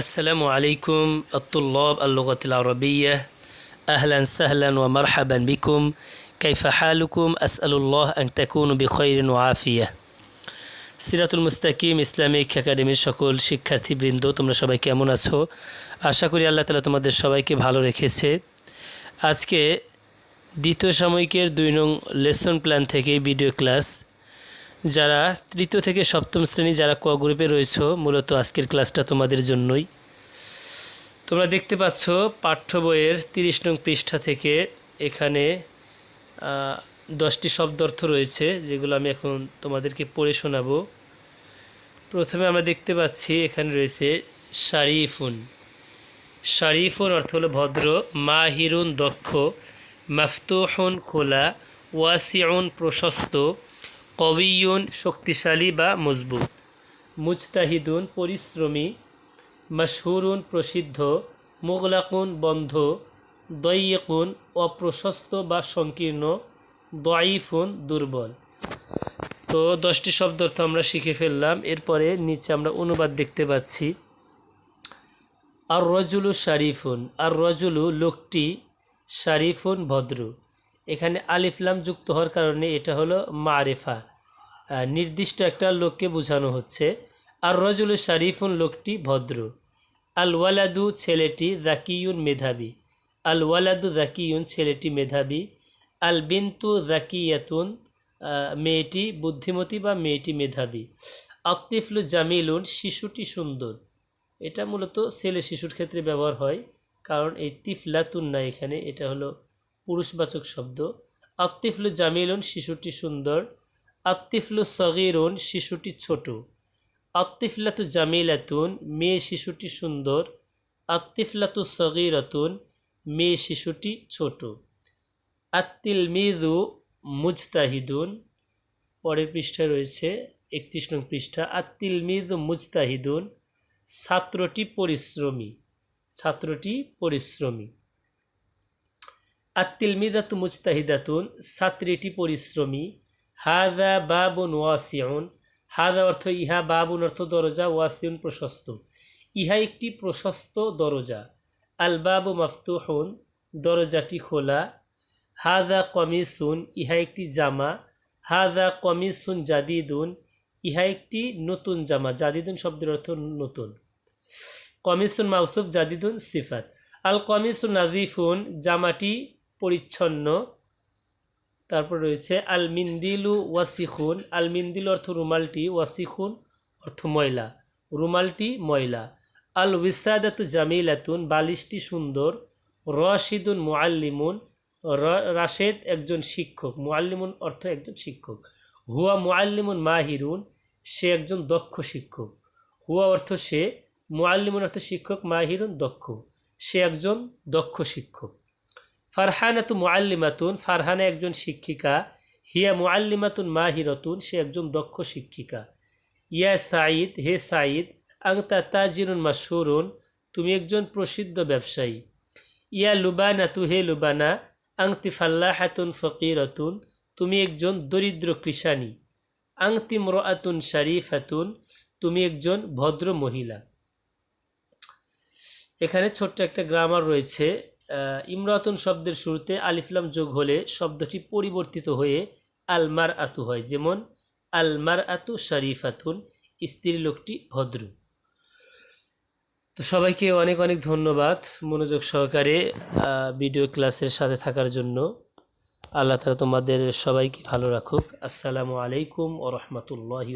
আসসালামু আলাইকুম আতুল্লব আল্লুগাতিল আরবিয়া আহলান সাহলান ওয়া মারহাবান বিকুম কাইফা হালুকুম আসআলুল্লাহ আং তাকুন বিখৈরিন ও আফিয়া সিরাতুল মুস্তাকিম ইসলামিক একাডেমির সকল শিক্ষার্থীবৃন্দ, তোমরা সবাই কেমন আছো? আশা করি আল্লাহ তালা তোমাদের সবাইকে ভালো রেখেছে। আজকে দ্বিতীয় সাময়িকের দুই নং লেসন প্ল্যান থেকে ভিডিও ক্লাস যারা তৃতীয় থেকে সপ্তম শ্রেণি যারা ক গ্রুপে রয়েছো, মূলত আজকের ক্লাসটা তোমাদের জন্যই। তোমরা দেখতে পাচ্ছ পাঠ্য বইয়ের তিরিশ নং পৃষ্ঠা থেকে এখানে দশটি শব্দার্থ রয়েছে, যেগুলো আমি এখন তোমাদেরকে পড়ে শোনাবো। প্রথমে আমরা দেখতে পাচ্ছি এখানে রয়েছে শারিফুন। শারিফুন অর্থ হলো ভদ্র, মাহিরুন দক্ষ, মাফতুহুন খোলা, ওয়াসিউন প্রশস্ত কবিয়ুন শক্তিশালী বা মজবুত। মুজতাহিদুন পরিশ্রমী, মশহুরুন প্রসিদ্ধ, মোগলাকুন বন্ধ দইয়কুন অপ্রশস্ত বা সংকীর্ণ, দয়ফুন দুর্বল। তো দশটি শব্দ অর্থ আমরা শিখে ফেললাম। এরপরে নিচে আমরা অনুবাদ দেখতে পাচ্ছি। আর রজুলু শারিফুন। আর রজুলু লোকটি শারিফুন ভদ্র। এখানে আলিফলাম যুক্ত হওয়ার কারণে এটা হলো মারেফা। নির্দিষ্ট একটা লোককে বোঝানো হচ্ছে, আর রজুল শারিফুন লোকটি ভদ্র। আল ওয়ালাদু ছেলেটি জাকিউন মেধাবী। আল ওয়ালাদু জাকিউন ছেলেটি মেধাবী। আল বিন্তু জাকিয়াতুন মেয়েটি বুদ্ধিমতী বা মেয়েটি মেধাবী। আক্তিফলু জামিলুন, শিশুটি সুন্দর। এটা মূলত ছেলে শিশুর ক্ষেত্রে ব্যবহার হয়, কারণ এই তিফলাতুন না এখানে, এটা হলো পুরুষবাচক শব্দ। আত্তিফলু জামিলুন, শিশুটি সুন্দর। আত্তিফলু সগিরুন, শিশুটি ছোট। আত্তিফলাতু জামিলাতুন, মেয়ে শিশুটি সুন্দর। আত্তিফলাতু সগিরাতুন, মেয়ে শিশুটি ছোট। আত্তিল মিদু মুজতাহিদুন, পরের পৃষ্ঠায় রয়েছে একত্রিশ নং পৃষ্ঠা। আত্তিল মিদু মুজতাহিদুন, ছাত্রটি পরিশ্রমী। ছাত্রটি পরিশ্রমী। আত্তিলমিদাতু মুজতাহিদাতুন ছাত্রীটি পরিশ্রমী। হাদা বাবুন ওয়াসিউন। হাদা অর্থ ইহা বাবুন অর্থ দরজা, ওয়াসিউন প্রশস্ত। ইহা একটি প্রশস্ত দরজা। আল বাবু মাফতুহুন, দরজাটি খোলা। হাদা কমিসুন, ইহা একটি জামা। হাদা কমিসুন জাদিদুন, ইহা একটি নতুন জামা। জাদিদুন শব্দের অর্থ নতুন। কমিসুন মাউসুফ, জাদিদুন সিফাত। আল কমিসুন নাজিফুন জামাটি পরিচ্ছন্ন। তারপর রয়েছে আল মিন্দিলু ওয়াসিখুন। আল মিন্দিল অর্থ রুমালটি, ওয়াসিখুন অর্থ ময়লা। রুমালটি ময়লা। আল উইসাদাতু জামিলাতুন, বালিশটি সুন্দর। রশিদুন মুআল্লিমুন রাশেদ একজন শিক্ষক। মুআল্লিমুন অর্থ একজন শিক্ষক। হুয়া মুআল্লিমুন মাহিরুন, সে একজন দক্ষ শিক্ষক। হুয়া অর্থ সে, মুআল্লিমুন অর্থ শিক্ষক, মাহিরুন দক্ষ। সে একজন দক্ষ শিক্ষক। ফারহানাতু মুআল্লিমাতুন, ফারহানা একজন শিক্ষিকা। হিয়া মুআল্লিমাতুন মাহিরতুন, সে একজন দক্ষ শিক্ষিকা। ইয়া সাঈদ, হে সাঈদ, আংতা তাজিরুন মাসহুরুন তুমি একজন প্রসিদ্ধ ব্যবসায়ী। ইয়া লুবানাতু, হে লুবানা, আংতি ফাল্লাহাতুন ফকিরতুন, তুমি একজন দরিদ্র কৃষাণী আংতি মরাতুন শারিফাতুন, তুমি একজন ভদ্র মহিলা। এখানে ছোট্ট একটা গ্রামার রয়েছে। ইমরাতুন শব্দের শুরুতে আলিফলাম যোগ হলে শব্দটি পরিবর্তিত হয়ে আলমার আতু হয়। যেমন আলমার আতু শারিফাতুন, স্ত্রী লোকটি ভদ্র। তো সবাইকে অনেক অনেক ধন্যবাদ মনোযোগ সহকারে ভিডিও ক্লাসের সাথে থাকার জন্য। আল্লাহ তালা তোমাদের সবাইকে ভালো রাখুক। আসসালামু আলাইকুম ও রহমতুল্লাহি